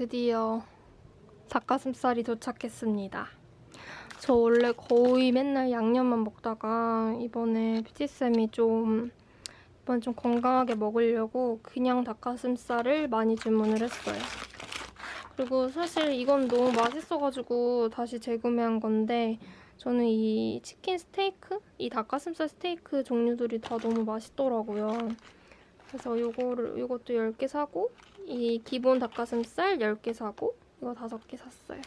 드디어 닭가슴살이 도착했습니다. 저 원래 거의 맨날 양념만 먹다가 이번에 PT쌤이 좀 이번 좀 건강하게 먹으려고 그냥 닭가슴살을 많이 주문을 했어요. 그리고 사실 이건 너무 맛있어가지고 다시 재구매한 건데 저는 이 치킨 스테이크, 이 닭가슴살 스테이크 종류들이 다 너무 맛있더라고요. 그래서 요거를 요것도 10개 사고 이 기본 닭가슴살 10개 사고 이거 5개 샀어요.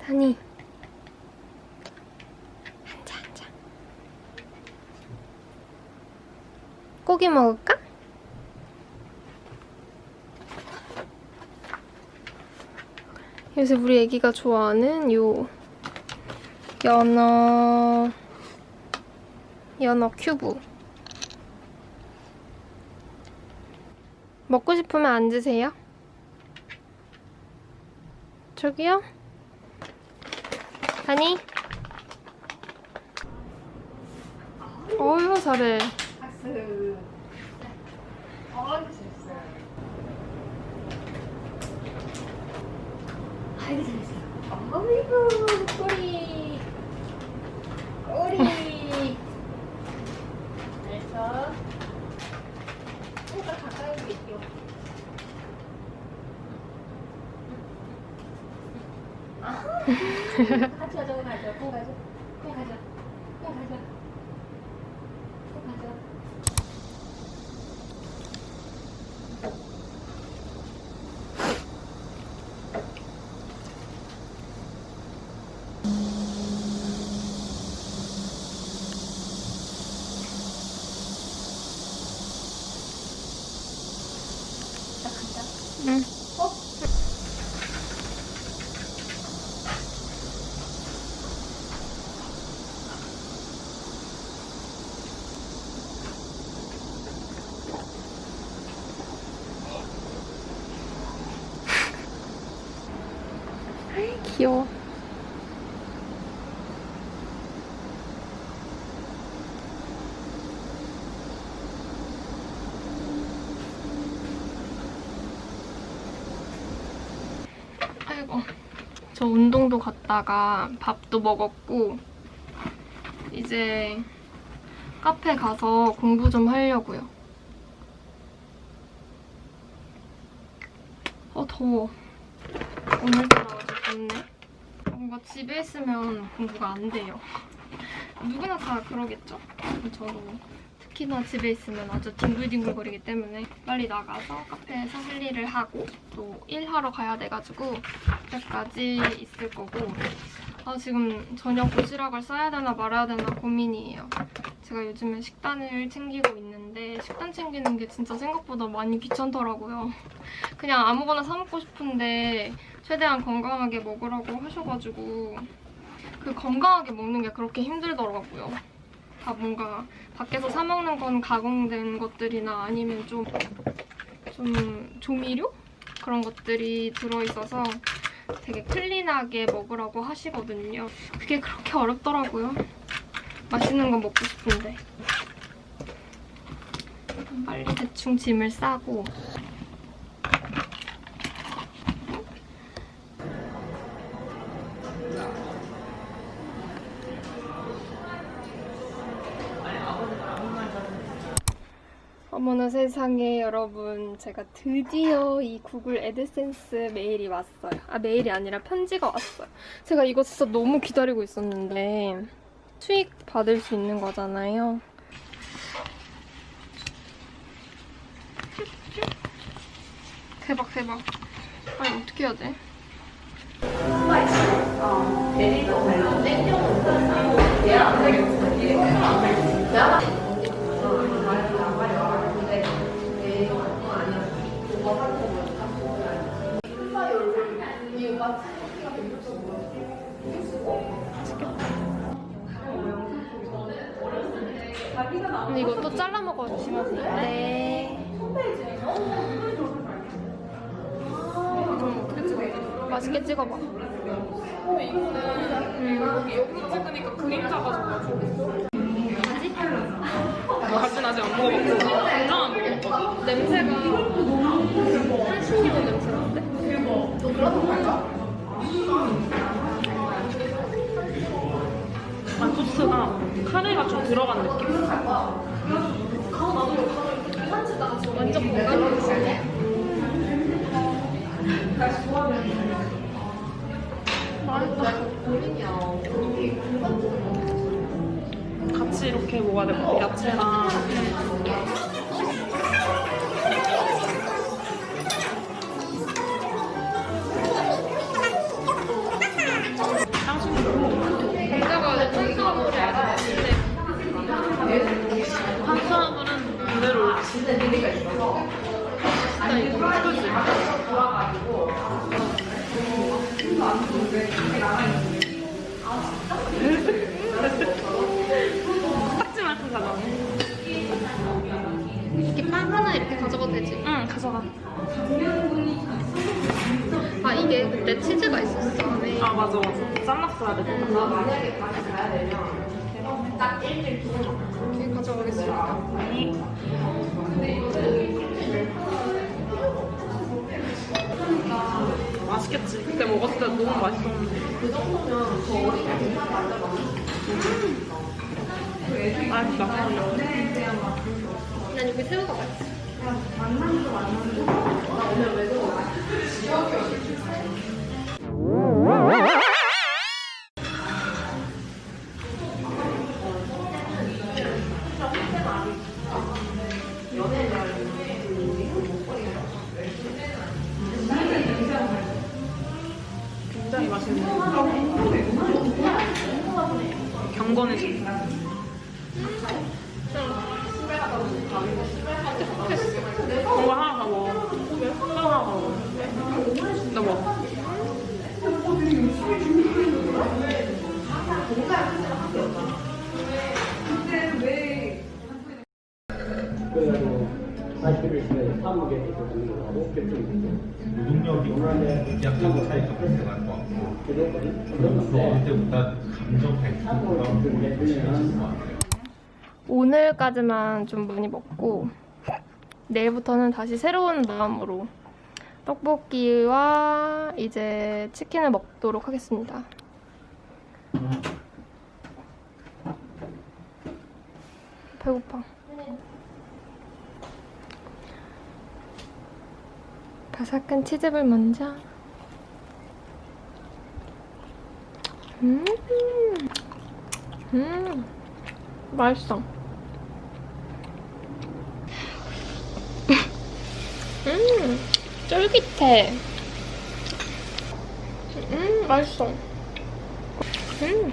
다니 앉아 앉아 고기 먹을까? 요새 우리 애기가 좋아하는 요 연어 연어 큐브. 먹고 싶으면 앉으세요. 저기요. 다니. 어휴 잘해. 박수. 어이 잘했어요. 아이고 어이구 꼬리. 꼬리. 잘했어. 손가락 가까이 올릴게요. 아하. 가져 저거 가져. 콩 가져. 콩 가져. 콩 가져. 콩 가져. 자, 귀여워 아이고 저 운동도 갔다가 밥도 먹었고 이제 카페 가서 공부 좀 하려고요. 어 더워. 오늘따라 덥네. 뭔가 집에 있으면 공부가 안 돼요. 누구나 다 그러겠죠? 저도 특히나 집에 있으면 아주 뒹굴뒹굴거리기 때문에 빨리 나가서 카페에서 할 일을 하고 또 일하러 가야 돼가지고 그때까지 있을 거고 아 지금 저녁 도시락을 싸야 되나 말아야 되나 고민이에요. 제가 요즘에 식단을 챙기고 있는데 식단 챙기는 게 진짜 생각보다 많이 귀찮더라고요. 그냥 아무거나 사 먹고 싶은데 최대한 건강하게 먹으라고 하셔가지고 그 건강하게 먹는 게 그렇게 힘들더라고요. 다 뭔가 밖에서 사 먹는 건 가공된 것들이나 아니면 좀, 좀 조미료? 그런 것들이 들어있어서 되게 클린하게 먹으라고 하시거든요. 그게 그렇게 어렵더라고요. 맛있는 거 먹고 싶은데. 빨리 대충 짐을 싸고 세상에 여러분 제가 드디어 이 구글 애드센스 메일이 왔어요. 아 메일이 아니라 편지가 왔어요. 제가 이거 진짜 너무 기다리고 있었는데 수익 받을 수 있는 거잖아요. 대박 대박. 아니 어떻게 해야 돼? 근데 이거 또 잘라 먹어 조심하세요. 네. 맛있게 찍어봐. 어 이거는 여기서 찍으니까 그림자가 좋아가지고 같이 아직 안 먹어봤고 먹어봤거든 냄새가 한신기본 냄새 나 아 소스가 카레가 좀 들어간 느낌 완전 먹어봤어. 같이 이렇게 먹어야 될 것 같아 야채랑 딱지 말고 가져가네 이렇게 빵 하나 이렇게 가져가도 되지? 응 가져가 아 이게 그때 치즈가 있었어 안에 아 맞아 맞아 잘랐어야 되겠다 이렇게 가져가겠습니다 맛있겠지. 그때 먹었을 때 너무 맛있었는데. 음. 맛있다. 난 여기 새우가 맛있어. 굉장히 맛있네 경건해지 이 40일 있으면 사무게 되는 거고 노동력이 약간 차이가 나갈 것 같고 그리고 그때보다 감정 발달이 되면 오늘까지만 좀 많이 먹고 내일부터는 다시 새로운 마음으로 떡볶이와 이제 치킨을 먹도록 하겠습니다. 배고파. 바삭한 치즈볼 먼저. 음, 음, 맛있어. 음, 쫄깃해. 음, 맛있어. 음.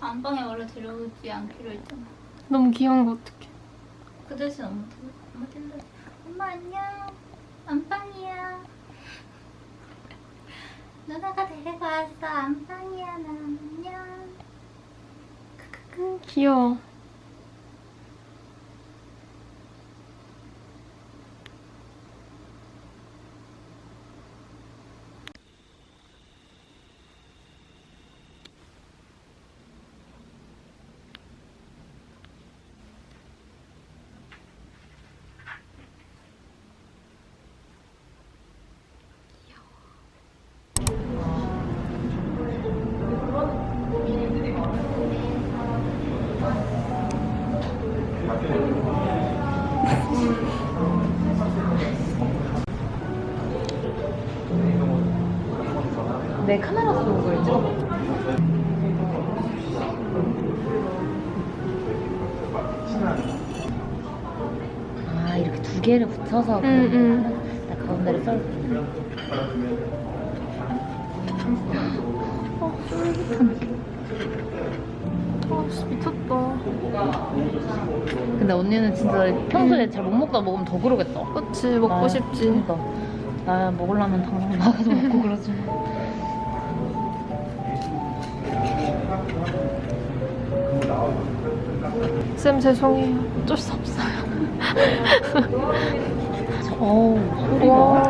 안방에 원래 들어오지 않기로 했잖아. 너무 귀여운 거 어떡해. 그 대신 엄마 들 엄마. 엄마 안녕. 안방이야. 누나가 데리고 왔어. 안방이야. 나 안녕. 크크크. 귀여워. 아 이렇게 두 개를 붙여서 응, 응. 나 가운데를 썰. 아, 씨, 미쳤다. 근데 언니는 진짜 평소에 잘 못 먹다 먹으면 더 그러겠다. 그치, 먹고 나- 싶지. 그러니까 나 먹으려면 당장 나가서 먹고 그러지. 쌤, 죄송해요. 어쩔 수 없어요. 저- 어우 소리가. 와.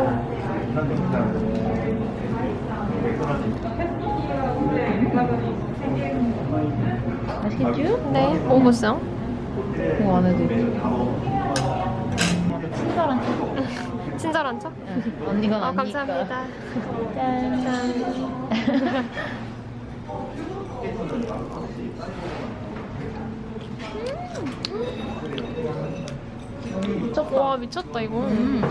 맛있겠죠? 네, 먹어보세요. 이거 안에도 친절한 척. 친절한 척? 응. 언니가 아, 아니니까. 감사합니다. 짠. 짠. 미쳤다. 와, 미쳤다, 이거. 음.